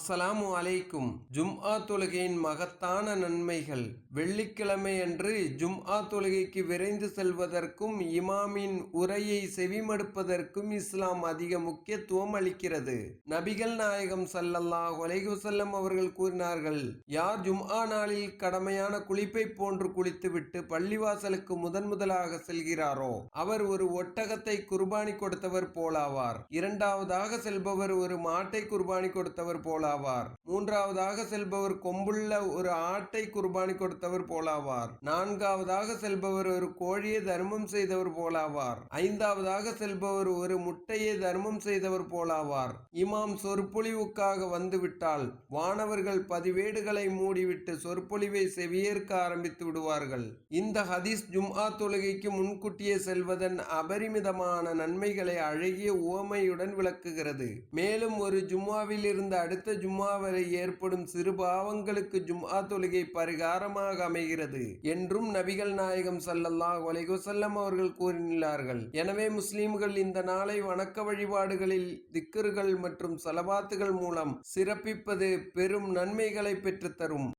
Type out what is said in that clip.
அஸ்ஸலாமு அலைக்கும். ஜும்ஆ தொழுகையின் மகத்தான நன்மைகள். வெள்ளிக்கிழமை அன்று ஜும்ஆ தொழுகைக்கு விரைந்து செல்வதற்கும் இமாமின் உரையை செவிமடுப்பதற்கும் இஸ்லாம் அதிக முக்கியத்துவம் அளிக்கிறது. நபிகள் நாயகம் சல்லல்லாஹ் அலைஹி அவர்கள் கூறினார்கள் யார் ஜும்ஆ நாளில் கடமையான குளிப்பை போன்று குளித்துவிட்டு பள்ளிவாசலுக்கு முதன் முதலாக செல்கிறாரோ அவர் ஒரு ஒட்டகத்தை குர்பானி கொடுத்தவர் போலாவார். இரண்டாவதாக செல்பவர் ஒரு மாட்டை குர்பானி கொடுத்தவர் போலாவார். மூன்றாவதாக செல்பவர் கொம்புள்ள ஒரு ஆட்டை குர்பானி கொடுத்தவர் போலாவார். நான்காவதாக செல்பவர் ஒரு கோழியை தர்மம் செய்தவர் போலாவார். ஐந்தாவதாக செல்பவர் ஒரு முட்டையை தர்மம் செய்தவர் போலாவார். இமாம் சொற்பொழிவுக்காக வந்துவிட்டால் வானவர்கள் பதிவேடுகளை மூடிவிட்டு சொற்பொழிவை செவியேற்க ஆரம்பித்து விடுவார்கள். இந்த ஹதீஸ் ஜும்ஆ தொழுகைக்கு முன்கூட்டியே செல்வதன் அபரிமிதமான நன்மைகளை அழகிய உவமையுடன் விளக்குகிறது. மேலும் ஒரு ஜும்மாவில் இருந்து அடுத்த ஜும்மா வரை ஏற்படும் சிறு பாவங்களுக்கு ஜும்ஆ தொழுகை பரிகாரமாக அமைகிறது என்றும் நபிகள் நாயகம் ஸல்லல்லாஹு வலைகுசல்லம் அவர்கள் கூறினார்கள் எனவே முஸ்லிம்கள் இந்த நாளை வணக்க வழிபாடுகளில் திக்கர்கள் மற்றும் சலவாத்துகள் மூலம் சிறப்பிப்பது பெரும் நன்மைகளை பெற்றுத்தரும்